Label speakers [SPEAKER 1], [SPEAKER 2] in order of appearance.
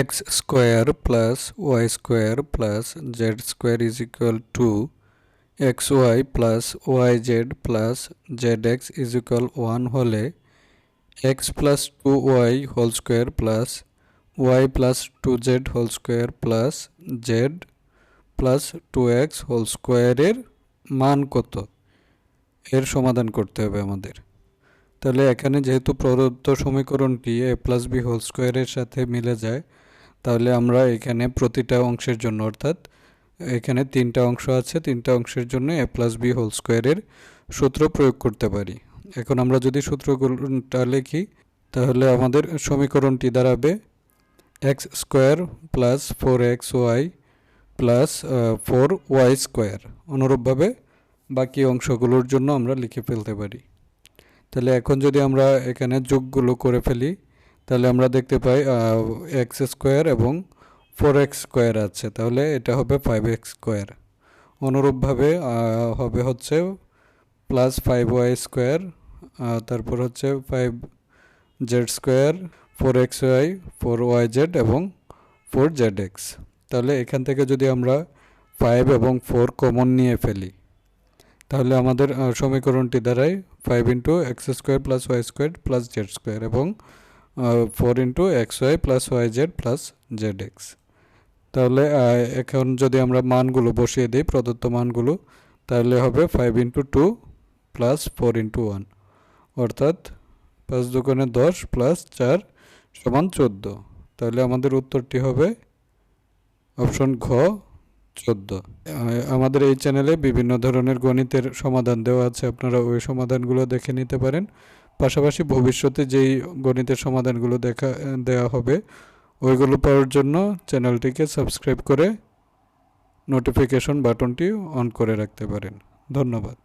[SPEAKER 1] Y square plus Z square is equal to X Y plus Y Z plus Z X is equal to one X plus two Y whole square plus Y plus two Z whole square plus Z plus two X whole স্কোয়ারের মান কত? এর সমাধান করতে হবে আমাদের। তাহলে এখানে যেহেতু প্রদত্ত সমীকরণটি এ প্লাস বি হোল স্কোয়ারের সাথে মিলে যায় তাহলে আমরা এখানে প্রতিটা অংশের জন্য, অর্থাৎ এখানে তিনটা অংশ আছে, তিনটা অংশের জন্য এ প্লাস বি হোল স্কোয়ারের সূত্র প্রয়োগ করতে পারি। এখন আমরা যদি সূত্রগুলোটা লিখি, তাহলে আমাদের সমীকরণটি দাঁড়াবে X square plus four X Y plus four Y square অনুরূপভাবে বাকি অংশগুলোর জন্য আমরা লিখে ফেলতে পারি। তাহলে এখন যদি আমরা এখানে যোগগুলো করে ফেলি তাহলে আমরা দেখতে পাই এক্স স্কোয়ার এবং ফোর এক্স স্কোয়ার আছে। তাহলে এটা হবে ফাইভ এক্স স্কোয়ার অনুরূপভাবে হবে হচ্ছে প্লাস ফাইভ ওয়াই স্কোয়ার তারপর হচ্ছে five Z square four X Y four Y Z এবং ফোর জেড এক্স তাহলে এখান থেকে যদি আমরা ফাইভ এবং ফোর কমন নিয়ে ফেলি, তাহলে আমাদের সমীকরণটি দাঁড়ায় five into X square plus Y square plus Z square এবং four into X Y plus Y Z plus Z X. তাহলে এখন যদি আমরা মানগুলো বসিয়ে দিই, প্রদত্ত মানগুলো, তাহলে হবে five into two plus four into one. অর্থাৎ পাঁচ দোকানে দশ প্লাস চার সমান চোদ্দ। তাহলে আমাদের উত্তরটি হবে অপশন ঘ, চোদ্দ। আমাদের এই চ্যানেলে বিভিন্ন ধরনের গণিতের সমাধান দেওয়া আছে, আপনারা ওই সমাধানগুলো দেখে নিতে পারেন। পাশাপাশি ভবিষ্যতে যেই গণিতের সমাধানগুলো দেখা দেওয়া হবে, ওইগুলো পাওয়ার জন্য চ্যানেলটিকে সাবস্ক্রাইব করে নোটিফিকেশন বাটনটি অন করে রাখতে পারেন। ধন্যবাদ।